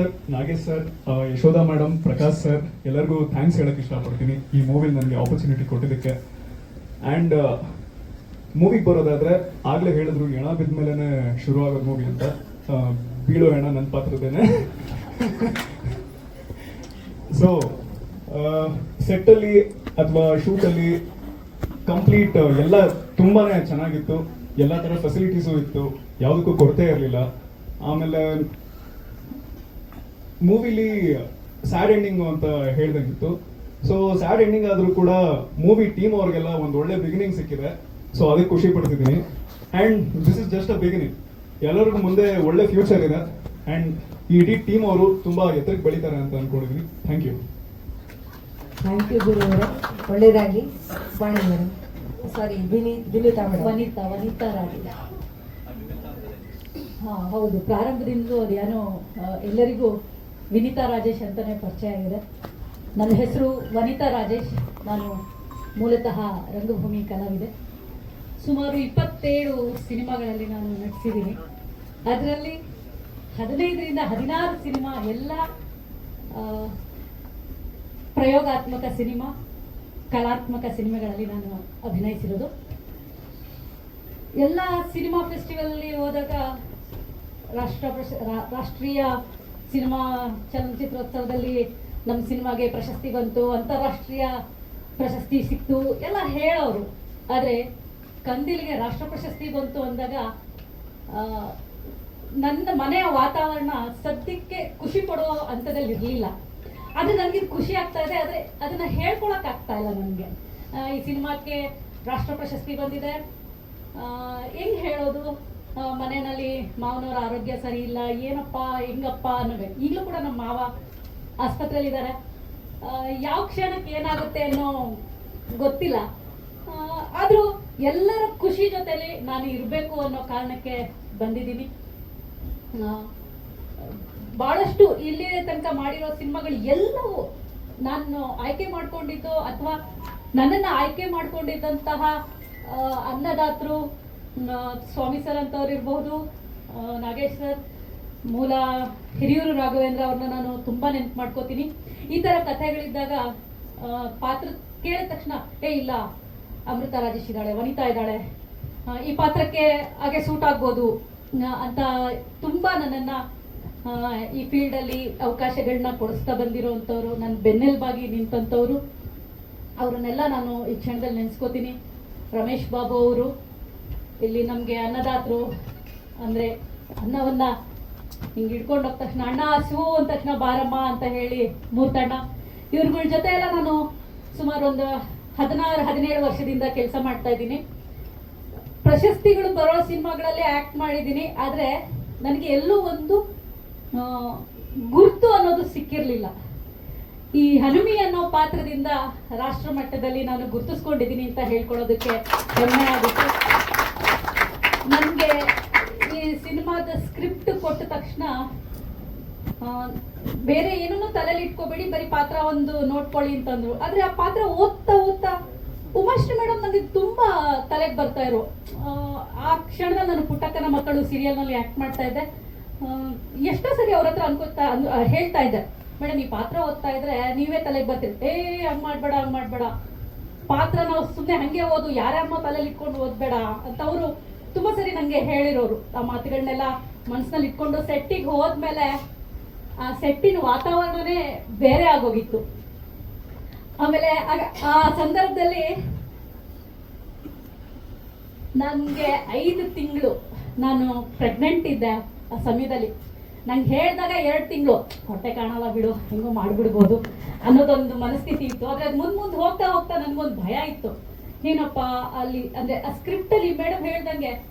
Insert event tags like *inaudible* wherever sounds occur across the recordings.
Sir, Nagesh sir Yashoda madam Prakash sir, ಎಲ್ಲರಿಗೂ thanks ಹೇಳಕ್ ಇಷ್ಟಪಡ್ತೀನಿ. ಈ ಮೂವಿಲಿ ನನಗೆ ಆಪರ್ಚುನಿಟಿ ಕೊಟ್ಟಿದ್ದಕ್ಕೆ. ಆ್ಯಂಡ್ ಮೂವಿಗೆ ಬರೋದಾದ್ರೆ, ಆಗ್ಲೇ ಹೇಳಿದ್ರು ಹೆಣ ಬಿದ್ಮೇಲೆ ಶುರು ಆಗೋದು ಮೂವಿ ಅಂತ ಬೀಳೋ ಹೆಣ ನನ್ನ ಪಾತ್ರದೇನೆ ಸೊ *laughs* ಸೆಟ್ಟಲ್ಲಿ ಅಥವಾ ಶೂಟಲ್ಲಿ ಕಂಪ್ಲೀಟ್ ಎಲ್ಲ ತುಂಬಾನೇ ಚೆನ್ನಾಗಿತ್ತು. ಎಲ್ಲ ಥರ ಫೆಸಿಲಿಟೀಸು ಇತ್ತು. ಯಾವುದಕ್ಕೂ ಕೊರತೆ ಇರಲಿಲ್ಲ. ಆಮೇಲೆ ಮೂವಿಲಿ ಸ್ಯಾಡ್ ಎಂಡಿಂಗ್ ಅಂತ ಹೇಳ್ದಂಗಿತ್ತು. ಸೊ ಸ್ಯಾಡ್ ಎಂಡಿಂಗ್ ಆದರೂ ಕೂಡ ಮೂವಿ ಟೀಮ್ ಅವ್ರಿಗೆಲ್ಲ ಒಂದು ಒಳ್ಳೆ ಬಿಗಿನಿಂಗ್ ಸಿಕ್ಕಿದೆ. ಸೊ ಅದಕ್ಕೆ ಖುಷಿ ಪಡ್ತಿದ್ದೀನಿ. And this is just a beginning ಎಲ್ಲರಿಗೂ ಮುಂದೆ ಒಳ್ಳೆ ಫ್ಯೂಚರ್ ಇದೆ. ಆ್ಯಂಡ್ ಈ ಇಡೀ ಟೀಮ್ ಅವರು ತುಂಬಾ ಎತ್ತರಕ್ಕೆ ಬೆಳಿತಾರೆ ಅಂತ ಅನ್ಕೊಂಡಿದ್ದೀನಿ thank you thank you Guru ಅವರೇ. ಒಳ್ಳೆಯದಾಗಿ Vani madam. Sorry Vini Vinita madam. Vanita Vanita Raja ಹಾ ಹೌದು. ಪ್ರಾರಂಭದಿಂದಲೂ ಅದೇನೋ ಆ, ಎಲ್ಲರಿಗೂ ವಿನಿತಾ ರಾಜೇಶ್ ಅಂತಲೇ ಪರಿಚಯ ಆಗಿದೆ. ನನ್ನ ಹೆಸರು ವನಿತಾ ರಾಜೇಶ್. ನಾನು ಮೂಲತಃ ರಂಗಭೂಮಿ ಕಲಾವಿದೆ. ಸುಮಾರು ಇಪ್ಪತ್ತೇಳು ಸಿನಿಮಾಗಳಲ್ಲಿ ನಾನು ನಟಿಸಿದ್ದೀನಿ. ಅದರಲ್ಲಿ ಹದಿನೈದರಿಂದ ಹದಿನಾರು ಸಿನಿಮಾ, ಎಲ್ಲ ಪ್ರಯೋಗಾತ್ಮಕ ಸಿನಿಮಾ, ಕಲಾತ್ಮಕ ಸಿನಿಮಾಗಳಲ್ಲಿ ನಾನು ಅಭಿನಯಿಸಿರೋದು. ಎಲ್ಲ ಸಿನಿಮಾ ಫೆಸ್ಟಿವಲ್ಲಿ ಹೋದಾಗ ರಾಷ್ಟ್ರ ರಾಷ್ಟ್ರೀಯ ಸಿನಿಮಾ ಚಲನಚಿತ್ರೋತ್ಸವದಲ್ಲಿ ನಮ್ಮ ಸಿನಿಮಾಗೆ ಪ್ರಶಸ್ತಿ ಬಂತು, ಅಂತಾರಾಷ್ಟ್ರೀಯ ಪ್ರಶಸ್ತಿ ಸಿಕ್ತು, ಎಲ್ಲ ಹೇಳೋರು. ಆದರೆ ಕಂದಿಲ್ಗೆ ರಾಷ್ಟ್ರ ಪ್ರಶಸ್ತಿ ಬಂತು ಅಂದಾಗ ನನ್ನ ಮನೆಯ ವಾತಾವರಣ ಸದ್ಯಕ್ಕೆ ಖುಷಿ ಪಡುವ ಹಂತದಲ್ಲಿ ಇರಲಿಲ್ಲ ಅದು ನನಗೆ ಖುಷಿ ಆಗ್ತಾ ಇದೆ, ಆದರೆ ಅದನ್ನ ಹೇಳ್ಕೊಳಕ್ ಆಗ್ತಾ ಇಲ್ಲ ನನಗೆ. ಈ ಸಿನಿಮಾಕ್ಕೆ ರಾಷ್ಟ್ರ ಪ್ರಶಸ್ತಿ ಬಂದಿದೆ. ಹೆಂಗ್ ಹೇಳೋದು? ಮನೆಯಲ್ಲಿ ಮಾವನವರ ಆರೋಗ್ಯ ಸರಿ ಇಲ್ಲ, ಏನಪ್ಪ, ಹೆಂಗಪ್ಪ ಅನ್ನೋದು. ಈಗಲೂ ಕೂಡ ನಮ್ಮ ಮಾವ ಆಸ್ಪತ್ರೆಯಲ್ಲಿದ್ದಾರೆ. ಯಾವ ಕ್ಷಣಕ್ಕೆ ಏನಾಗುತ್ತೆ ಅನ್ನೋ ಗೊತ್ತಿಲ್ಲ. ಆದರೂ ಎಲ್ಲರ ಖುಷಿ ಜೊತೆಲಿ ನಾನು ಇರಬೇಕು ಅನ್ನೋ ಕಾರಣಕ್ಕೆ ಬಂದಿದ್ದೀನಿ. ಭಾಳಷ್ಟು ಇಲ್ಲಿ ತನಕ ಮಾಡಿರೋ ಸಿನಿಮಾಗಳು ಎಲ್ಲವೂ ನಾನು ಆಯ್ಕೆ ಮಾಡ್ಕೊಂಡಿದ್ದು ಅಥವಾ ನನ್ನನ್ನು ಆಯ್ಕೆ ಮಾಡ್ಕೊಂಡಿದ್ದಂತಹ ಅನ್ನದಾತರು ಸ್ವಾಮಿ ಸರ್ ಅಂತವ್ರು ಇರ್ಬೋದು ನಾಗೇಶ್ ಸರ್, ಮೂಲ ಹಿರಿಯೂರು ರಾಘವೇಂದ್ರ ಅವ್ರನ್ನ ನಾನು ತುಂಬಾ ನೆನ್ಪು ಮಾಡ್ಕೋತೀನಿ. ಈ ತರ ಕಥೆಗಳಿದ್ದಾಗ ಪಾತ್ರ ಕೇಳಿದ ತಕ್ಷಣ, ಏ, ಇಲ್ಲ, ಅಮೃತ ರಾಜೇಶ್ ಇದ್ದಾಳೆ, ವನಿತಾ ಇದ್ದಾಳೆ. ಈ ಪಾತ್ರಕ್ಕೆ ಹಾಗೆ ಸೂಟ್ ಆಗ್ಬೋದು ಅಂತ ತುಂಬಾ ನನ್ನನ್ನ ಈ ಫೀಲ್ಡ್ ಅಲ್ಲಿ ಅವಕಾಶಗಳನ್ನ ಕೊಡಿಸ್ತಾ ಬಂದಿರೋವಂಥವ್ರು ನನ್ನ ಬೆನ್ನೆಲುಬಾಗಿ ನಿಂತಂಥವ್ರು. ಅವ್ರನ್ನೆಲ್ಲ ನಾನು ಈ ಕ್ಷಣದಲ್ಲಿ ನೆನೆಸ್ಕೋತೀನಿ. ರಮೇಶ್ ಬಾಬು ಅವರು ಇಲ್ಲಿ ನಮಗೆ ಅನ್ನದಾತರು ಅಂದರೆ ಅನ್ನವನ್ನ ಹಿಂಗೆ ಹಿಡ್ಕೊಂಡು ಹೋದ ತಕ್ಷಣ ಅಣ್ಣ ಹಸಿವು ಅಂದ ತಕ್ಷಣ ಬಾರಮ್ಮ ಅಂತ ಹೇಳಿ ಮೂರ್ತಣ್ಣ. ಇವ್ರಗಳ ಜೊತೆ ಎಲ್ಲ ನಾನು ಸುಮಾರು ಒಂದು ಹದಿನಾರು, ಹದಿನೇಳು ವರ್ಷದಿಂದ ಕೆಲಸ ಮಾಡ್ತಾ ಇದ್ದೀನಿ. ಪ್ರಶಸ್ತಿಗಳು ಬರೋ ಸಿನಿಮಾಗಳಲ್ಲಿ ಆಕ್ಟ್ ಮಾಡಿದ್ದೀನಿ. ಆದರೆ ನನಗೆ ಎಲ್ಲೂ ಒಂದು ಗುರುತು ಅನ್ನೋದು ಸಿಕ್ಕಿರಲಿಲ್ಲ. ಈ ಹನುಮಿ ಅನ್ನೋ ಪಾತ್ರದಿಂದ ರಾಷ್ಟ್ರ ಮಟ್ಟದಲ್ಲಿ ನಾನು ಗುರುತಿಸ್ಕೊಂಡಿದ್ದೀನಿ ಅಂತ ಹೇಳ್ಕೊಳ್ಳೋದಕ್ಕೆ ಹೆಮ್ಮೆ ಆಗುತ್ತೆ. ನನಗೆ ಈ ಸಿನಿಮಾದ ಸ್ಕ್ರಿಪ್ಟ್ ಕೊಟ್ಟ ತಕ್ಷಣ ಬೇರೆ ಏನೂ ತಲೆಯಲ್ಲಿ ಇಟ್ಕೋಬೇಡಿ ಬರೀ ಪಾತ್ರ ಒಂದು ನೋಡ್ಕೊಳ್ಳಿ ಅಂತಂದ್ರು. ಆದ್ರೆ ಆ ಪಾತ್ರ ಓದ್ತಾ ಓದ್ತಾ ಉಮಾಶ್ರೀ ಮೇಡಮ್ ನನಗೆ ತುಂಬಾ ತಲೆಗೆ ಬರ್ತಾ ಇರೋ ಆ, ಕ್ಷಣ ಕ್ಷಣದಲ್ಲಿ ನಾನು ಪುಟ್ಟಕ್ಕನ ಮಕ್ಕಳು ಸೀರಿಯಲ್ನಲ್ಲಿ ನಲ್ಲಿ ಆಕ್ಟ್ ಮಾಡ್ತಾ ಇದ್ದೆ. ಎಷ್ಟೋ ಸರಿ ಅವ್ರ ಹತ್ರ ಅನ್ಕೋತಾ ಅನ್- ಹೇಳ್ತಾ ಇದ್ದೆ. ಮೇಡಮ್ ಈ ಪಾತ್ರ ಓದ್ತಾ ಇದ್ರೆ ನೀವೇ ತಲೆಗೆ ಬರ್ತೀರಿ. ಏ ಹಂಗ್ ಮಾಡ್ಬೇಡ ಹಂಗ್ ಮಾಡ್ಬೇಡ. ಪಾತ್ರ ನಾವು ಸುಮ್ಮನೆ ಹಂಗೆ ಓದು ಯಾರ್ಯಾರಮ್ಮ ತಲೆಯಲ್ಲಿ ಇಟ್ಕೊಂಡು ಓದ್ಬೇಡ. ಅಂತ ಅವರು ತುಂಬಾ ಸರಿ ನಂಗೆ ಹೇಳಿರೋರು. ಆ ಮಾತುಗಳನ್ನೆಲ್ಲ ಮನಸ್ಸಿನಲ್ಲಿ ಇಟ್ಕೊಂಡು ಸೆಟ್ಟಿಗೆ ಹೋದ್ಮೇಲೆ ಆ ಸೆಟ್ಟಿನ ವಾತಾವರಣನೇ ಬೇರೆ ಆಗೋಗಿತ್ತು. ಆಮೇಲೆ ಆ ಸಂದರ್ಭದಲ್ಲಿ ನನಗೆ ಐದು ತಿಂಗಳು ನಾನು ಪ್ರೆಗ್ನೆಂಟ್ ಇದ್ದೆ ಆ ಸಮಯದಲ್ಲಿ. ನಂಗೆ ಹೇಳಿದಾಗ ಎರಡು ತಿಂಗಳು, ಹೊಟ್ಟೆ ಕಾಣಲ್ಲ ಬಿಡು, ಹೆಂಗೋ ಮಾಡಿಬಿಡ್ಬೋದು ಅನ್ನೋದೊಂದು ಮನಸ್ಥಿತಿ ಇತ್ತು. ಆದರೆ ಅದು ಮುಂದೆ ಮುಂದೆ ಹೋಗ್ತಾ ಹೋಗ್ತಾ ನನಗೊಂದು ಭಯ ಇತ್ತು. ಏನಪ್ಪ ಅಲ್ಲಿ, ಅಂದ್ರೆ ಆ ಸ್ಕ್ರಿಪ್ಟಲ್ಲಿ ಮೇಡಮ್ ಹೇಳ್ದಂಗೆ,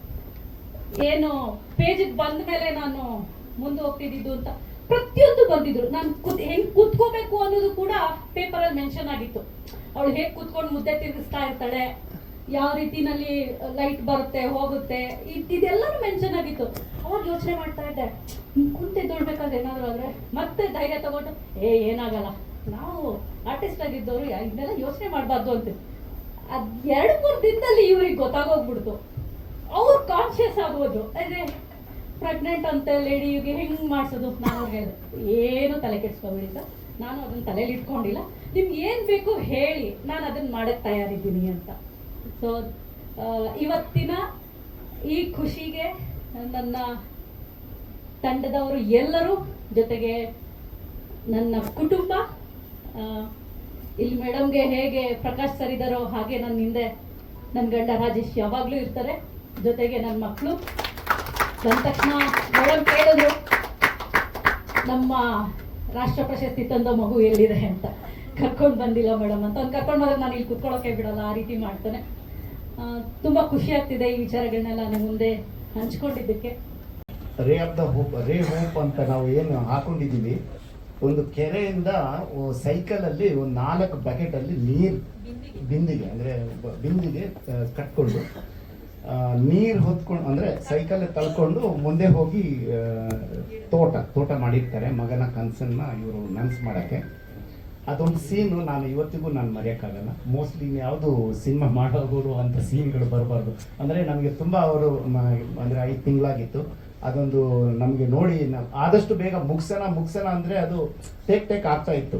ಏನು ಪೇಜಿಗೆ ಬಂದ ಮೇಲೆ ನಾನು ಮುಂದೆ ಹೋಗ್ತಿದ್ದು ಅಂತ. ಪ್ರತಿಯೊಂದು ಬಂದಿದ್ರು. ನಾನು ಹೆಂಗ್ ಕೂತ್ಕೋಬೇಕು ಅನ್ನೋದು ಕೂಡ ಪೇಪರ್ ಅಲ್ಲಿ ಮೆನ್ಷನ್ ಆಗಿತ್ತು. ಅವಳು ಹೇಗ್ ಕೂತ್ಕೊಂಡು ಮುದ್ದೆ ತಿರುಗಿಸ್ತಾ ಇರ್ತಾಳೆ, ಯಾವ ರೀತಿನಲ್ಲಿ ಲೈಟ್ ಬರುತ್ತೆ, ಹೋಗುತ್ತೆ, ಇದ್- ಇದೆಲ್ಲನೂ ಮೆನ್ಷನ್ ಆಗಿತ್ತು. ಅವಾಗ ಯೋಚನೆ ಮಾಡ್ತಾ ಇದ್ದೆ ಕುಂತೆ ದೊಡ್ಬೇಕಾದ್ರೆ ಏನಾದ್ರು ಆದ್ರೆ ಮತ್ತೆ ಧೈರ್ಯ ತಗೊಂಡು, ಏ, ಏನಾಗಲ್ಲ. ನಾವು ಆರ್ಟಿಸ್ಟ್ ಆಗಿದ್ದವರು ಇದನ್ನೆಲ್ಲ ಯೋಚನೆ ಮಾಡಬಾರ್ದು ಅಂತ. ಅದ್ ಎರಡು ಮೂರು ದಿನದಲ್ಲಿ ಇವ್ರಿಗೆ ಗೊತ್ತಾಗೋಗ್ಬಿಡ್ತು. ಅವ್ರು ಕಾನ್ಶಿಯಸ್ ಆಗೋದು. ಅದೇ ಪ್ರೆಗ್ನೆಂಟ್ ಅಂತ ಲೇಡಿಗೆ ಹೆಂಗ್ ಮಾಡಿಸೋದು ನಾನು ಹೇಳಿದೆ. ಏನು ತಲೆ ಕೆಡಿಸ್ಕೊಬೇಡಿ ಸರ್. ನಾನು ಅದನ್ನ ತಲೆಯಲ್ಲಿ ಇಟ್ಕೊಂಡಿಲ್ಲ. ನಿಮ್ಗೆ ಏನು ಬೇಕು ಹೇಳಿ ನಾನು ಅದನ್ನ ಮಾಡಕ್ಕೆ ತಯಾರಿದ್ದೀನಿ ಅಂತ. ಸೊ ಇವತ್ತಿನ ಈ ಖುಷಿಗೆ ನನ್ನ ತಂಡದವರು ಎಲ್ಲರೂ ಜೊತೆಗೆ ನನ್ನ ಕುಟುಂಬ ಇಲ್ಲಿ ಮೇಡಮ್ಗೆ ಹೇಗೆ ಪ್ರಕಾಶ್ ಸರ್ ಹಾಗೆ ನನ್ನ ಹಿಂದೆ ನನ್ನ ಗಂಡ ರಾಜೇಶ್ ಯಾವಾಗಲೂ ಇರ್ತಾರೆ. ಜೊತೆಗೆ ನನ್ನ ಮಕ್ಕಳು ಬಂದ ತಕ್ಷಣ ಮೇಡಮ್ ಕೇಳಿದ್ರು, ನಮ್ಮ ರಾಷ್ಟ್ರ ಪ್ರಶಸ್ತಿ ತಂದ ಮಗು ಎಲ್ಲಿದೆ ಅಂತ. ಕರ್ಕೊಂಡು ಬಂದಿಲ್ಲ ಮೇಡಮ್ ಅಂತ. ಅವ್ನು ಕರ್ಕೊಂಡು ಬಂದ್ರೆ ನಾನು ಇಲ್ಲಿ ಕುತ್ಕೊಳ್ಳೋಕೆ ಬಿಡಲ್ಲ, ಆ ರೀತಿ ಮಾಡ್ತಾನೆ. ತುಂಬಾ ಖುಷಿ ಆಗ್ತಿದೆ ಈ ವಿಚಾರಗಳನ್ನೆಲ್ಲ ನಿಮ್ಮ ಮುಂದೆ ಹಂಚ್ಕೊಂಡಿದ್ದಕ್ಕೆ. Ray of the hope ray hope ಅಂತ ನಾವು ಏನು ಹಾಕೊಂಡಿದ್ದೀವಿ. ಒಂದು ಕೆರೆಯಿಂದ ಸೈಕಲಲ್ಲಿ ಒಂದು ನಾಲ್ಕು ಬಕೆಟಲ್ಲಿ ನೀರು ಬಿಂದಿಗೆ. ಅಂದರೆ ಬಿಂದಿಗೆ ಕಟ್ಕೊಂಡು ನೀರು ಹೊತ್ಕೊಂಡು ಅಂದರೆ ಸೈಕಲ್ ತಳ್ಕೊಂಡು ಮುಂದೆ ಹೋಗಿ ತೋಟ ತೋಟ ಮಾಡಿರ್ತಾರೆ ಮಗನ ಕನಸನ್ನ ಇವರು ನನ್ಸ್ ಮಾಡೋಕ್ಕೆ. ಅದೊಂದು ಸೀನು ನಾನು ಇವತ್ತಿಗೂ ನಾನು ಮರೆಯೋಕ್ಕಾಗಲ್ಲ. ಮೋಸ್ಟ್ಲಿ ಯಾವುದು ಸಿನಿಮಾ ಮಾಡೋರು ಅಂತ ಸೀನ್ಗಳು ಬರಬಾರ್ದು. ಅಂದರೆ ನಮಗೆ ತುಂಬ ಅವರು ಅಂದರೆ ಐದು ತಿಂಗಳಾಗಿತ್ತು. ಅದೊಂದು ನಮಗೆ ನೋಡಿ ಆದಷ್ಟು ಬೇಗ ಮುಗ್ಸೋಣ ಮುಗ್ಸೋಣ ಅಂದರೆ ಅದು ಟೇಕ್ ಟೇಕ್ ಆಗ್ತಾ ಇತ್ತು.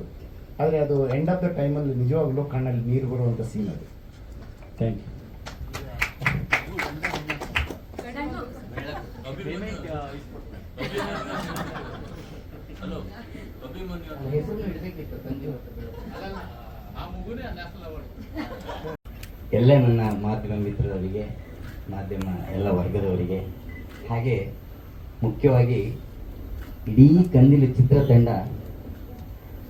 ಆದರೆ ಅದು ಎಂಡ್ ಆಫ್ ದ ಟೈಮಲ್ಲಿ ನಿಜವಾಗ್ಲೂ ಕಣ್ಣಲ್ಲಿ ನೀರು ಬರುವಂಥ ಸೀನ್ ಅದು. ಥ್ಯಾಂಕ್ ಯು ಎಲ್ಲ ನನ್ನ ಮಾಧ್ಯಮ ಮಿತ್ರರಿಗೆ ಮಾಧ್ಯಮ ಎಲ್ಲ ವರ್ಗದವರಿಗೆ ಹಾಗೆ ಮುಖ್ಯವಾಗಿ ಇಡೀ ಕಂದಿಲು ಚಿತ್ರತಂಡ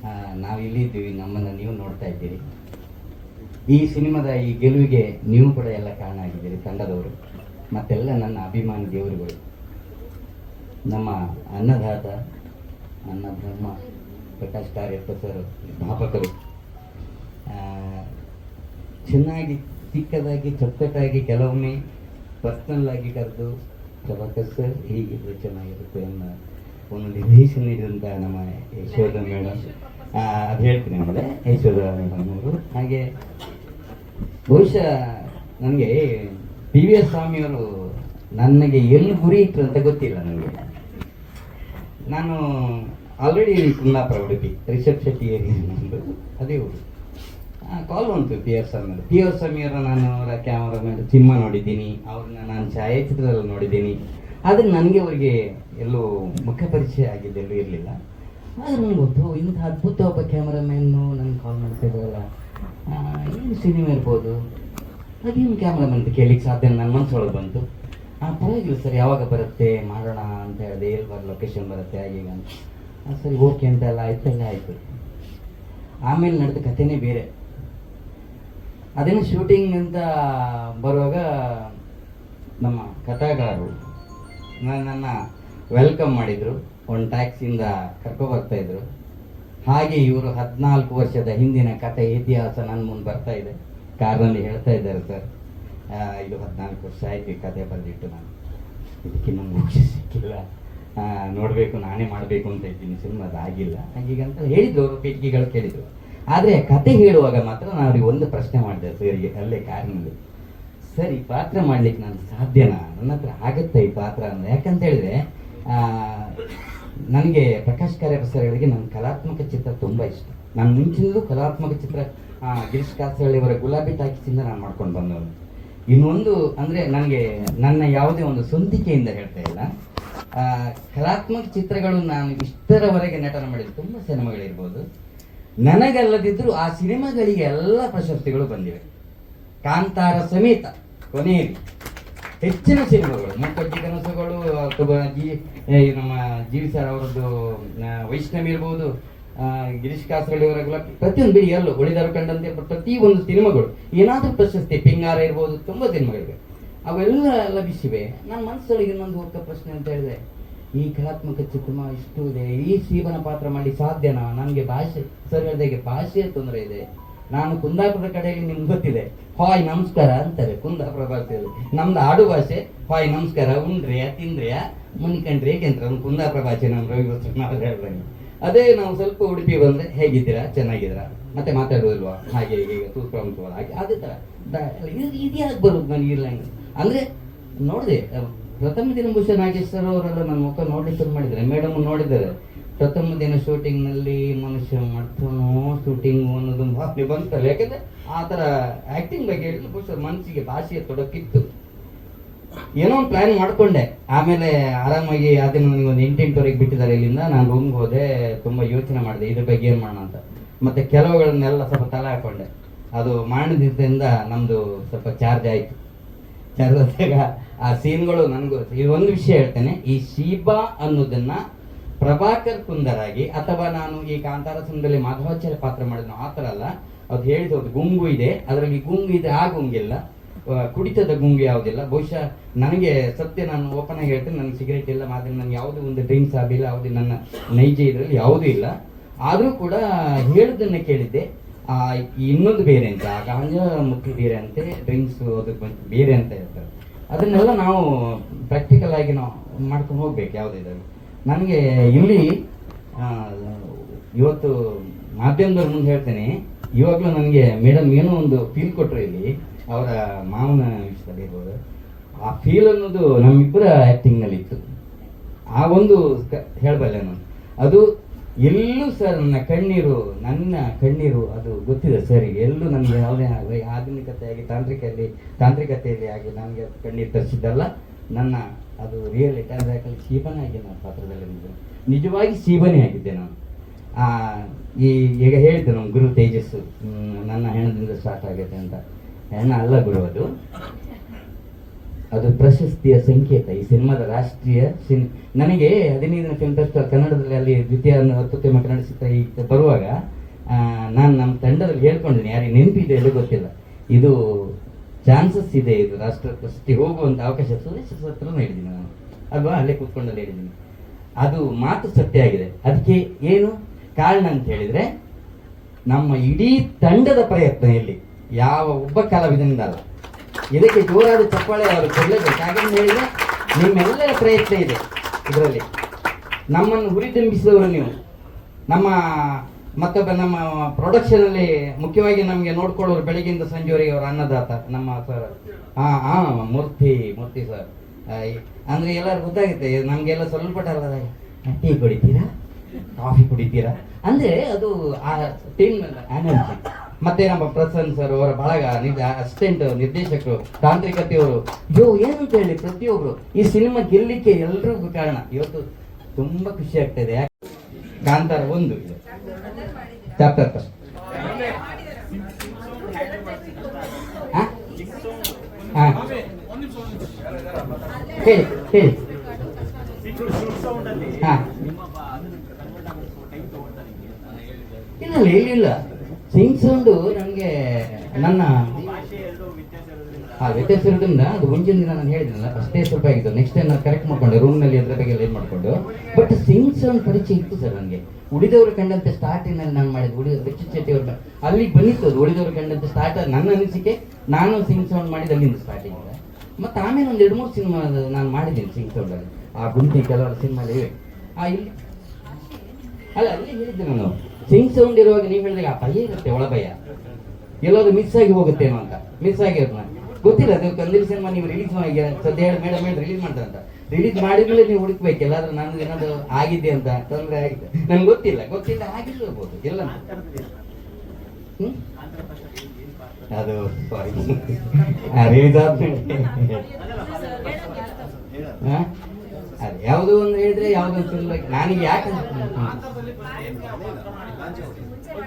ಆ, ನಾವಿಲ್ಲಿದ್ದೀವಿ ನಮ್ಮನ್ನು ನೀವು ನೋಡ್ತಾ ಇದ್ದೀರಿ. ಈ ಸಿನಿಮಾದ ಈ ಗೆಲುವಿಗೆ ನೀವು ಕೂಡ ಎಲ್ಲ ಕಾರಣ ಆಗಿದ್ದೀರಿ ತಂಡದವರು ಮತ್ತೆಲ್ಲ ನನ್ನ ಅಭಿಮಾನಿ ದೇವರುಗಳು. ನಮ್ಮ ಅನ್ನದಾತ ನನ್ನ ಬ್ರಹ್ಮ ಪ್ರಕಾಶ್ ಕಾರ್ಯಪ್ಪ ಸರ್ ಸ್ಥಾಪಕರು ಚೆನ್ನಾಗಿ ಚಿಕ್ಕದಾಗಿ ಚೊಕ್ಕಟಾಗಿ ಕೆಲವೊಮ್ಮೆ ಪರ್ಸ್ನಲ್ ಆಗಿ ಕರೆದು ಸರ್ ಹೀಗಿದ್ರೆ ಚೆನ್ನಾಗಿರುತ್ತೆ ಅನ್ನೋ ಒಂದು ನಿರ್ದೇಶನ ನೀಡಿದಂಥ ನಮ್ಮ ಯಶೋಧ ಮೇಡಮ್ ಅದು ಹೇಳ್ತೀನಿ ಆಮೇಲೆ. ಯಶೋಧ ಮೇಡಮ್ ಅವರು. ಹಾಗೆ ಬಹುಶಃ ನನಗೆ ಪಿ ವಿ ಎಸ್ ಸ್ವಾಮಿಯವರು ನನಗೆ ಎಲ್ಲಿ ಗುರಿ ಇತ್ತು ಅಂತ ಗೊತ್ತಿಲ್ಲ ನನಗೆ. ನಾನು ಆಲ್ರೆಡಿ ಕುಂದಾಪುರ ಉಡುಪಿ ರಿಷಬ್ ಶೆಟ್ಟಿ ಏರಿಯಾ ನಮ್ಮದು ಅದೇ ಊರು. ಕಾಲ್ ಉಂಟು P R Sameer P R Sameer ನಾನು ಅವರ ಕ್ಯಾಮರಾ ಮೇಲೆ ಸಿನಿಮಾ ನೋಡಿದ್ದೀನಿ. ಅವ್ರನ್ನ ನಾನು ಛಾಯಾಚಿತ್ರದಲ್ಲಿ ನೋಡಿದ್ದೀನಿ. ಆದರೆ ನನಗೆ ಅವರಿಗೆ ಎಲ್ಲೂ ಮುಖ್ಯ ಪರಿಚಯ ಆಗಿದ್ದೆಲ್ಲೂ ಇರಲಿಲ್ಲ. ಆದರೆ ನನಗೆ ಗೊತ್ತು, ಇಂಥ ಅದ್ಭುತ ಒಬ್ಬ ಕ್ಯಾಮರಾಮ್ಯಾನು ನನಗೆ ಕಾಲ್ ಮಾಡ್ತಾ ಇದ್ದಾರಲ್ಲ. ಏನು ಸಿನಿಮಾ ಇರ್ಬೋದು. ಅದೇನು ಕ್ಯಾಮ್ರಾಮನ್ ಅಂತ ಕೇಳಿಕ್ಕೆ ಸಾಧ್ಯ ನನ್ನ ಮನಸ್ಸೊಳಗೆ ಬಂತು. ಆ, ಪರವಾಗಿಲ್ಲ ಸರ್, ಯಾವಾಗ ಬರುತ್ತೆ, ಮಾಡೋಣ ಅಂತ ಹೇಳಿದೆ, ಎಲ್ಲಿ ಬರ ಲೊಕೇಶನ್ ಬರುತ್ತೆ, ಹಾಗೆ ಸರಿ ಓಕೆ ಅಂತ ಎಲ್ಲ ಆಯ್ತು ಎಲ್ಲ ಆಯಿತು. ಆಮೇಲೆ ನಡೆದ ಕಥೆನೇ ಬೇರೆ. ಅದೇನು ಶೂಟಿಂಗ್ ಅಂತ ಬರುವಾಗ ನಮ್ಮ ಕಥಾಕಾರರು ನನ್ನ ವೆಲ್ಕಮ್ ಮಾಡಿದರು. ಒಂದು ಟ್ಯಾಕ್ಸಿಯಿಂದ ಕರ್ಕೊಬರ್ತಾ ಇದ್ರು. ಹಾಗೆ ಇವರು ಹದಿನಾಲ್ಕು ವರ್ಷದ ಹಿಂದಿನ ಕಥೆ, ಇತಿಹಾಸ ನನ್ನ ಮುಂದೆ ಬರ್ತಾ ಇದೆ. ಕಾರ್ನಲ್ಲಿ ಹೇಳ್ತಾ ಇದ್ದಾರೆ ಸರ್. ಇದು ಹದಿನಾಲ್ಕು ವರ್ಷ ಆಯ್ತು ಈ ಕತೆ ಬರೆದಿಟ್ಟು ನಾನು. ಇದಕ್ಕಿನ್ನೂ ಮುಖ್ಯ ಸಿಕ್ಕಿಲ್ಲ. ನೋಡಬೇಕು, ನಾನೇ ಮಾಡಬೇಕು ಅಂತ ಇದ್ದೀನಿ. ಸಿನಿಮಾ ಅದಾಗಿಲ್ಲ ಹಾಗೀಗಂತ ಹೇಳಿದ್ರು ಅವರು ಕೇಳಿದ್ರು. ಆದರೆ ಕತೆ ಹೇಳುವಾಗ ಮಾತ್ರ ನಾನು ಅವ್ರಿಗೆ ಒಂದು ಪ್ರಶ್ನೆ ಮಾಡಿದೆ ಸರಿಗೆ ಅಲ್ಲೇ ಕಾರಿನಲ್ಲಿ. ಸರಿ ಪಾತ್ರ ಮಾಡ್ಲಿಕ್ಕೆ ನಾನು ಸಾಧ್ಯನಾ? ನನ್ನ ಹತ್ರ ಆಗುತ್ತೆ ಈ ಪಾತ್ರ? ಅಂತ ಯಾಕಂತ ಹೇಳಿದ್ರೆ ನನಗೆ ಪ್ರಕಾಶ್ ಕಾರ್ಯಪ್ಪ ಸರ್ ನನ್ನ ಕಲಾತ್ಮಕ ಚಿತ್ರ ತುಂಬ ಇಷ್ಟ. ನಾನು ಮುಂಚಿನಲ್ಲೂ ಕಲಾತ್ಮಕ ಚಿತ್ರ ಗಿರೀಶ್ ಅವರ ಗುಲಾಬಿ ಟಾಕೀಸಿಂದ ನಾನು ಮಾಡ್ಕೊಂಡು ಬಂದವನು. ಇನ್ನೊಂದು ಅಂದರೆ ನನಗೆ ನನ್ನ ಯಾವುದೇ ಒಂದು ಸ್ವಂತಿಕೆಯಿಂದ ಹೇಳ್ತಾ ಇಲ್ಲ. ಕಲಾತ್ಮಕ ಚಿತ್ರಗಳು ನಾನು ಇಷ್ಟರವರೆಗೆ ನಟನ ಮಾಡಿದ ತುಂಬ ಸಿನಿಮಾಗಳಿರ್ಬೋದು. ನನಗಲ್ಲದಿದ್ದರೂ ಆ ಸಿನಿಮಾಗಳಿಗೆ ಎಲ್ಲ ಪ್ರಶಸ್ತಿಗಳು ಬಂದಿವೆ. ಕಾಂತಾರ ಸಮೇತ, ಕೊನೆಯಲ್ಲಿ. ಹೆಚ್ಚಿನ ಸಿನಿಮಾಗಳು ಮುಕ್ಕಜ್ಜಿ ಕನಸುಗಳು ಅಥವಾ ಜಿ ನಮ್ಮ ಜಿ. ಸರ್ ಅವರದ್ದು ವೈಷ್ಣವಿ ಇರ್ಬೋದು ಗಿರೀಶ್ ಕಾಸರಳ್ಳಿ ಅವರ ಗುಲಾಬಿ, ಪ್ರತಿಯೊಂದು ಬಿಡಿ ಎಲ್ಲೋ ಉಳಿದರು ಕಂಡಂತೆ ಪ್ರತಿ ಒಂದು ಸಿನಿಮಾಗಳು, ಏನಾದರೂ ಪ್ರಶಸ್ತಿ, ಪಿಂಗಾರ ಇರ್ಬೋದು, ತುಂಬ ಸಿನಿಮಾಗಳಿವೆ. ಅವೆಲ್ಲ ಲಭಿಸಿವೆ. ನನ್ನ ಮನಸ್ಸಲ್ಲಿ ಇನ್ನೊಂದು ಹೋಗ್ತಾ ಪ್ರಶ್ನೆ ಅಂತ ಹೇಳಿದ್ರೆ ಈ ಕಲಾತ್ಮಕ ಚಿತ್ರ ಇಷ್ಟು ಇದೆ. ಈ ಜೀವನ ಪಾತ್ರ ಮಾಡಿ ಸಾಧ್ಯನಾ? ನನಗೆ ಭಾಷೆ ಸರ್ ಹೇಳಿದಾಗೆ ಭಾಷೆಯ ತೊಂದರೆ ಇದೆ. ನಾನು ಕುಂದಾಪುರದ ಕಡೆಯಲ್ಲಿ ನಿಮ್ಗೆ ಗೊತ್ತಿದೆ. ಹಾಯ್, ನಮಸ್ಕಾರ ಅಂತಾರೆ ಕುಂದಾಪುರ ಭಾಷೆಯಲ್ಲಿ ನಮ್ದು ಆಡು ಭಾಷೆ. ಹಾಯ್, ನಮಸ್ಕಾರ. ಉಂಡ್ರಿಯ, ತಿಂದ್ರಿಯಾ? ಮುನ್ಕಂಡ್ರಿ ಏಕೆಂದ್ರೆ ನಮ್ಮ ಕುಂದಾಪುರ ಭಾಷೆ ನಮ್ಮ ರವಿಗೋಸ್ಕರ ನಾವು ಅದೇ ನಾವು ಸ್ವಲ್ಪ ಉಡುಪಿ ಬಂದ್ರೆ ಹೇಗಿದ್ದೀರಾ? ಚೆನ್ನಾಗಿದ್ದೀರಾ? ಮತ್ತೆ ಮಾತಾಡೋದಿಲ್ವಾ ಹಾಗೆ ಹೀಗೆ ತೂಸ್ಕೊಳ್ಳೋದು ಹಾಗೆ ಅದೇ ಥರ ಇದು ಇದು ಯಾಕೆ ಬರೋದು ನನಗೆ ಲ್ಯಾಂಗ್ವೇಜ್ ಅಂದ್ರೆ ನೋಡಿದೆ ಪ್ರಥಮ ದಿನ ಬಹುಶಃ ನಾಗೇಶ್ ಸರ್ ಅವರೆಲ್ಲ ನನ್ನ ಮುಖ ನೋಡ್ಲಿಕ್ಕೆ ಶುರು ಮಾಡಿದ್ದಾರೆ. ಮೇಡಮ್ ನೋಡಿದ್ದಾರೆ. ಪ್ರಥಮ ದಿನ ಶೂಟಿಂಗ್ನಲ್ಲಿ ಮನುಷ್ಯ ಮಾಡ್ತಾನೋ ಶೂಟಿಂಗ್ ಅನ್ನೋದು ಭಾವನೆ ಬಂತಲ್ಲ. ಯಾಕಂದ್ರೆ ಆ ಥರ ಆಕ್ಟಿಂಗ್ ಬಗ್ಗೆ ಹೇಳಿದ್ರೆ ಬಹುಶಃ ಮನಸ್ಸಿಗೆ ಭಾಷೆಯ ತೊಡಕಿತ್ತು. ಏನೋ ಒಂದು ಪ್ಲಾನ್ ಮಾಡ್ಕೊಂಡೆ. ಆಮೇಲೆ ಆರಾಮಾಗಿ ಅದನ್ನು ನನಗೆ ಒಂದು ಎಂಟೆಂಟುವರೆಗೆ ಬಿಟ್ಟಿದ್ದಾರೆ ಇಲ್ಲಿಂದ. ನಾನು ರೂಮ್ಗೆ ಹೋದೆ. ತುಂಬ ಯೋಚನೆ ಮಾಡಿದೆ. ಇದ್ರ ಬಗ್ಗೆ ಏನು ಮಾಡೋಣ ಅಂತ. ಮತ್ತೆ ಕೆಲವುಗಳನ್ನೆಲ್ಲ ಸ್ವಲ್ಪ ತಲೆ ಹಾಕೊಂಡೆ. ಅದು ಮಾಡಿದ್ರಿಂದ ನಮ್ಮದು ಸ್ವಲ್ಪ ಚಾರ್ಜ್ ಆಯಿತು. ಚಾರ್ಜ್ ಆದಾಗ ಆ ಸೀನ್ಗಳು ನನಗೂ ಈ ಒಂದು ವಿಷಯ ಹೇಳ್ತೇನೆ. ಈ ಶೀಬಾ ಅನ್ನೋದನ್ನ ಪ್ರಭಾಕರ್ ಕುಂದರಾಗಿ ಅಥವಾ ನಾನು ಈ ಕಾಂತಾರ ಸಿನಿಮಾದಲ್ಲಿ ಮಾಧವಾಚಾರ್ಯ ಪಾತ್ರ ಮಾಡಿದ್ನು ಆ ಥರ ಅಲ್ಲ ಅದು ಹೇಳಿದ ಗುಂಗು ಇದೆ. ಅದರಲ್ಲಿ ಗುಂಗು ಇದೆ, ಆ ಗುಂಗಿಲ್ಲ ಕುಡಿತದ ಗುಂಗು ಯಾವುದಿಲ್ಲ. ಬಹುಶಃ ನನಗೆ ಸತ್ಯ ನಾನು ಓಪನ್ ಆಗಿ ಹೇಳ್ತೇನೆ. ನನಗೆ ಸಿಗರೇಟ್ ಇಲ್ಲ ಮಾತ್ರ ನನಗೆ ಯಾವುದೇ ಒಂದು ಡ್ರಿಂಕ್ಸ್ ಆಗಿಲ್ಲ, ಯಾವುದೇ ನನ್ನ ನೈಜ ಇದರಲ್ಲಿ ಯಾವುದೂ ಇಲ್ಲ. ಆದರೂ ಕೂಡ ಹೇಳುದನ್ನ ಕೇಳಿದ್ದೆ. ಇನ್ನೊಂದು ಬೇರೆ ಅಂತ, ಆ ಗಾಂಜಾ ಮುಖ್ಯ ಬೇರೆ ಅಂತೆ ಡ್ರಿಂಕ್ಸ್ ಅದಕ್ಕೆ ಬೇರೆ ಅಂತ ಹೇಳ್ತಾರೆ. ಅದನ್ನೆಲ್ಲ ನಾವು ಪ್ರಾಕ್ಟಿಕಲ್ ಆಗಿ ನಾವು ಮಾಡ್ಕೊಂಡು ಹೋಗ್ಬೇಕು ಯಾವುದಿದ್ರಲ್ಲಿ ನನಗೆ ಇಲ್ಲಿ ಇವತ್ತು ಮಾಧ್ಯಮದವ್ರ ಮುಂದೆ ಹೇಳ್ತೇನೆ, ಇವಾಗಲೂ ನನಗೆ ಮೇಡಮ್ ಏನೋ ಒಂದು ಫೀಲ್ ಕೊಟ್ಟರು ಇಲ್ಲಿ, ಅವರ ಮಾವನ ವಿಷಯದಲ್ಲಿ ಇರ್ಬೋದು ಆ ಫೀಲ್ ಅನ್ನೋದು ನಮ್ಮಿಬ್ಬರ ಆ್ಯಕ್ಟಿಂಗ್ನಲ್ಲಿ ಇತ್ತು ಆ ಒಂದು ಹೇಳಬಲ್ಲೆ ನಾನು. ಅದು ಎಲ್ಲೂ ಸರ್ ನನ್ನ ಕಣ್ಣೀರು ನನ್ನ ಕಣ್ಣೀರು ಅದು ಗೊತ್ತಿದೆ ಸರ್ ಎಲ್ಲೂ ನಮಗೆ ಯಾವುದೇ ಆಗಲಿ ಆಧುನಿಕತೆಯಾಗಿ ತಾಂತ್ರಿಕತೆಯಲ್ಲಿ ತಾಂತ್ರಿಕತೆಯಲ್ಲಿ ಆಗಿ ನನಗೆ ಕಣ್ಣೀರು ತರಿಸಿದ್ದಲ್ಲ. ನನ್ನ ಅದು ರಿಯಲ್ ಅಂದರೆ ಯಾಕಂದ್ರೆ ಶೀಬನೇ ಆಗಿ ನಾನು ಪಾತ್ರದಲ್ಲಿ. ನಿಜವಾಗಿ ಶೀಬನೇ ಆಗಿದ್ದೆ ನಾನು. ಆ, ಈ ಈಗ ಹೇಳಿದ್ದೆ ನಮ್ಮ ಗುರು ತೇಜಸ್ಸು ನನ್ನ ಹೆಣದಿಂದ ಸ್ಟಾರ್ಟ್ ಆಗುತ್ತೆ ಅಂತ. ಹೆಣ ಅಲ್ಲ ಗುರು ಅದು. ಅದು ಪ್ರಶಸ್ತಿಯ ಸಂಕೇತ ಈ ಸಿನಿಮಾದ ರಾಷ್ಟ್ರೀಯ ಸಿನ್, ನನಗೆ ಹದಿನೈದನೇ ಫಿಲ್ಮ್ ಫೆಸ್ಟಿವಲ್ ಕನ್ನಡದಲ್ಲಿ ಅಲ್ಲಿ ದ್ವಿತೀಯ ಅತ್ಯುತ್ತಮ ಕನ್ನಡ ಚಿತ್ರ ಈ ಬರುವಾಗ ನಾನು ನಮ್ಮ ತಂಡದಲ್ಲಿ ಹೇಳ್ಕೊಂಡಿದ್ದೀನಿ ಯಾರಿಗೆ ನೆನಪಿದೆ ಹೇಳಿ ಗೊತ್ತಿಲ್ಲ. ಇದು ಚಾನ್ಸಸ್ ಇದೆ, ಇದು ರಾಷ್ಟ್ರ ಪ್ರಶಸ್ತಿ ಹೋಗುವಂಥ ಅವಕಾಶ ಸುರೇಶ್ ಹತ್ರ ಹೇಳಿದ್ದೀನಿ ನಾನು. ಅಲ್ವಾ? ಅಲ್ಲೇ ಕೂತ್ಕೊಂಡಲ್ಲಿ ಹೇಳಿದ್ದೀನಿ. ಅದು ಮಾತು ಸತ್ಯ ಆಗಿದೆ. ಅದಕ್ಕೆ ಏನು ಕಾರಣ ಅಂತ ಹೇಳಿದರೆ, ನಮ್ಮ ಇಡೀ ತಂಡದ ಪ್ರಯತ್ನ ಇಲ್ಲಿ, ಯಾವ ಒಬ್ಬ ಕಲಾವಿದನಿಂದ ಅಲ್ಲ. ಇದಕ್ಕೆ ಜೋರಾದ ಚಪ್ಪಾಳೆ ಅವರು ಕೊಡಲೇಬೇಕು. ಹಾಗೆಂದು ಹೇಳಿದ್ರೆ ನಿಮ್ಮೆಲ್ಲರ ಪ್ರಯತ್ನ ಇದೆ ಇದರಲ್ಲಿ. ನಮ್ಮನ್ನು ಹುರಿದುಂಬಿಸಿದವರು ನೀವು. ನಮ್ಮ ಮತ್ತೊಬ್ಬ ನಮ್ಮ ಪ್ರೊಡಕ್ಷನಲ್ಲಿ ಮುಖ್ಯವಾಗಿ ನಮಗೆ ನೋಡ್ಕೊಳ್ಳೋರು ಬೆಳಗ್ಗೆಯಿಂದ ಸಂಜೆವರೆಗೆ ಅವರ ಅನ್ನದಾತ, ನಮ್ಮ ಸರ್ ಹಾ ಹಾ ಮೂರ್ತಿ ಮೂರ್ತಿ ಸರ್ ಅಂದ್ರೆ ಎಲ್ಲರೂ ಗೊತ್ತಾಗುತ್ತೆ ನಮ್ಗೆಲ್ಲ ಸ್ವಲ್ಪ ಟೀ ಕುಡಿತೀರಾ? ಕಾಫಿ ಕುಡಿತೀರಾ? ಅಂದ್ರೆ ಅದು, ಆ ಟೀಮ್ ಎನರ್ಜಿ ಮತ್ತೆ ನಮ್ಮ ಪ್ರಸನ್ ಸರ್ ಅವರ ಬಳಗ ಅಸಿಸ್ಟೆಂಟ್ ನಿರ್ದೇಶಕರು, ತಾಂತ್ರಿಕತೆಯವರು. ಯೋ ಏನು ಹೇಳಿ ಪ್ರತಿಯೊಬ್ರು. ಈ ಸಿನಿಮಾ ಗೆಲ್ಲಿಕ್ಕೆ ಎಲ್ರಿಗೂ ಕಾರಣ. ಇವತ್ತು ತುಂಬಾ ಖುಷಿ ಯಾಕೆ ಕಾಂತಾರ ಒಂದು. ಚಾಪ್ಟರ್ ಹೇಳಿ ಹೇಳಿ. ಹಾ. ಇಲ್ಲ ಇಲ್ಲ ಸಿಂಗ್ ಸೌಂಡು ನನಗೆ ನನ್ನ ಆ ವ್ಯತ್ಯಾಸ ಇರೋದ್ರಿಂದ ಅದು ಮುಂಚಿನ ದಿನ ನಾನು ಹೇಳಿದ್ನಲ್ಲ, ಅಷ್ಟೇ ಸ್ವಲ್ಪ ಆಗಿತ್ತು. ನೆಕ್ಸ್ಟ್ ಟೈಮ್ ನಾನು ಕರೆಕ್ಟ್ ಮಾಡ್ಕೊಂಡೆ ರೂಮ್ನಲ್ಲಿ ಅದರ ಬಗ್ಗೆ ಏನು ಮಾಡಿಕೊಂಡು. ಬಟ್ ಸಿಂಗ್ ಸೌಂಡ್ ಪರಿಚಯ ಇತ್ತು ಸರ್ ನನಗೆ. ಉಳಿದವರು ಕಂಡಂತೆ ಸ್ಟಾರ್ಟಿಂಗ್ನಲ್ಲಿ ನಾನು ಮಾಡಿದ್ದು ಉಳಿದ ದೀಕ್ಷಿತ್ ಶೆಟ್ಟಿ ಅವ್ರ ಅಲ್ಲಿಗೆ ಬಂದಿತ್ತು ಅದು. ಉಳಿದವರು ಕಂಡಂತೆ ಸ್ಟಾರ್ಟ್ ನನ್ನ ಅನಿಸಿಕೆ, ನಾನು ಸಿಂಗ್ ಸೌಂಡ್ ಮಾಡಿದ ಅಲ್ಲಿಂದ ಸ್ಟಾರ್ಟಿಂಗ್ ಮತ್ತು ಆಮೇಲೆ ಒಂದು ಎರಡು ಮೂರು ಸಿನಿಮಾ ನಾನು ಮಾಡಿದ್ದೀನಿ ಸಿಂಗ್ ಸೌಂಡಲ್ಲಿ ಆ ಗುಂಪಿ ಕೆಲವರು ಸಿನಿಮಾ ಆ ಇಲ್ಲಿ ಅಲ್ಲ, ಅಲ್ಲಿ ಹೇಳಿದ್ದೆ ನಾನು. ಸಿಂಗ್ ಸೌಂಡ್ ಇರುವಾಗ ನೀವು ಹೇಳಿದಾಗ ಆ ಭಯ ಇರುತ್ತೆ ಒಳ ಭಯ? ಎಲ್ಲಾದ್ರೂ ಮಿಸ್ ಆಗಿ ಹೋಗುತ್ತೇನೋ ಅಂತ ಮಿಸ್ ಆಗಿರೋದು ನಾನು. ಗೊತ್ತಿಲ್ಲ ನೀವು ಕಂದೀಲ್ ಸಿನಿಮಾ ನೀವು ರಿಲೀಸ್ ಮಾಡಿ ಸದ್ಯ ಹೇಳಿ, ಮೇಡಮ್, ಹೇಳಿ ರಿಲೀಸ್ ಮಾಡ್ತಾರೆ ಅಂತ ರಿಲೀಸ್ ಮಾಡಿದ್ಮೇಲೆ ನೀವು ಹುಡುಕ್ಬೇಕು, ಎಲ್ಲಾದ್ರೂ ನಾನು ಏನಾದ್ರು ಆಗಿದೆ ಅಂತ, ತೊಂದರೆ ಆಗಿದೆ ನನ್ಗೆ ಗೊತ್ತಿಲ್ಲ ಗೊತ್ತಿಲ್ಲ, ಆಗಿರ್ಬೋದು, ಎಲ್ಲ? ಅದು ರಿಲೀಸ್ ಆದ್ಮೇಲೆ. ಯಾವುದು ಒಂದು ಹೇಳಿದ್ರೆ ಯಾವ್ದು ಒಂದು ನನಗೆ ಯಾಕೆ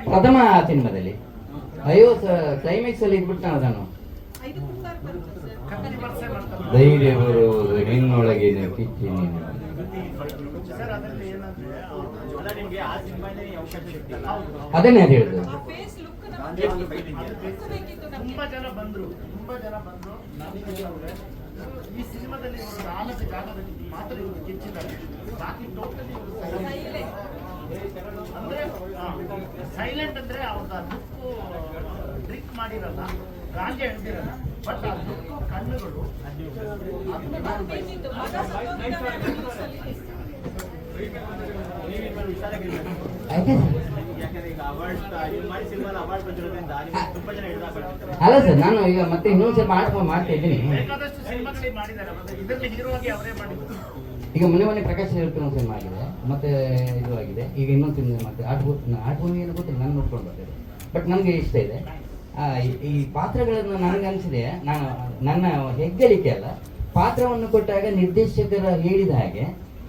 ಪ್ರಥಮ ಸಿನಿಮಾದಲ್ಲಿ. ಅಯ್ಯೋ ಕ್ಲೈಮ್ಯಾಕ್ಸ್ ಅಲ್ಲಿ ಇದ್ಬಿಟ್ಟು ನಾನು ಧೈರ್ಯ ಬರುವುದು ನಿನ್ನೊಳಗೆ ನೀನು. ಅದನ್ನೇ ಅದು ಹೇಳುದು ಈ ಸಿನಿಮಾದಲ್ಲಿ ಇವರು ಮಾತ್ರ ಇವರು ಬಾಕಿ ಟೋಟಲಿ ಅಂದ್ರೆ ಸೈಲೆಂಟ್ ಅಂದ್ರೆ ಅವ್ರದ್ದು ದುಕ್ಕು ಡ್ರಿಂಕ್ ಮಾಡಿರಲ್ಲ ಗಾಂಜೆ ಹೇಳ್ತಿರಲ್ಲ ಬಟ್ ಆ ದುಕ್ಕು ಕಣ್ಣುಗಳು ಅಲ್ಲ ಸರ್ ನಾನು ಈಗ ಮತ್ತೆ ಇನ್ನೊಂದು ಸ್ವಲ್ಪ ಮಾಡ್ತಾ ಇದ್ದೀನಿ. ಈಗ ಮೊನ್ನೆ ಮೊನ್ನೆ ಪ್ರಕಾಶ್ ಹೇಳ್ತಿರೋ ಒಂದು ಸಿನಿಮಾ ಆಗಿದೆ. ಮತ್ತೆ ಇದು ಆಗಿದೆ. ಈಗ ಇನ್ನೊಂದು ಸಿನಿಮಾ ಮತ್ತೆ ಆಟ ಆಟ ಮೂವಿ ಏನು ಗೊತ್ತಿಲ್ಲ. ನಾನು ನೋಡ್ಕೊಂಡು ಬರ್ತೇವೆ ಬಟ್ ನನಗೆ ಇಷ್ಟ ಇದೆ. ಈ ಪಾತ್ರಗಳನ್ನು ನನಗೆ ಅನಿಸಿದೆ. ನಾನು, ನನ್ನ ಹೆಗ್ಗಳಿಕೆ ಅಲ್ಲ. ಪಾತ್ರವನ್ನು ಕೊಟ್ಟಾಗ ನಿರ್ದೇಶಕರ ಹೇಳಿದ ಹಾಗೆ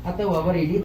ಅಥವಾ ಅವರ ಇಡೀ